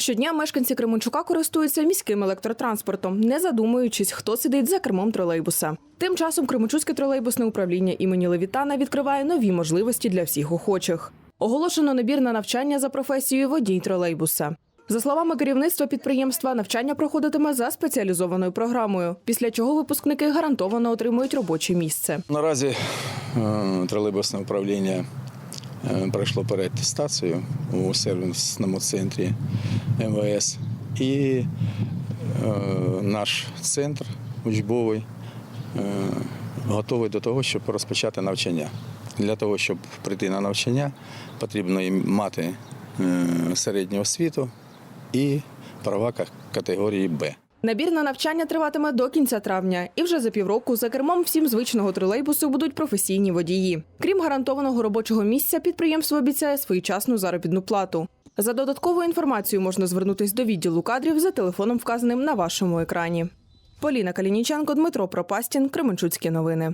Щодня мешканці Кременчука користуються міським електротранспортом, не задумуючись, хто сидить за кермом тролейбуса. Тим часом Кременчуцьке тролейбусне управління імені Левітана відкриває нові можливості для всіх охочих. Оголошено набір на навчання за професією водій тролейбуса. За словами керівництва підприємства, навчання проходитиме за спеціалізованою програмою, після чого випускники гарантовано отримують робоче місце. Наразі е, тролейбусне управління пройшло переатестацію у сервісному центрі МВС. І е, наш центр учбовий е, готовий до того, щоб розпочати навчання. Для того, щоб прийти на навчання, потрібно їм мати е, середню освіту і права категорії Б. Набір на навчання триватиме до кінця травня, і вже за півроку за кермом всім звичного тролейбусу будуть професійні водії. Крім гарантованого робочого місця, підприємство обіцяє своєчасну заробітну плату. За додатковою інформацією можна звернутись до відділу кадрів за телефоном, вказаним на вашому екрані. Поліна Калініченко, Дмитро Пропастін, Кременчуцькі новини.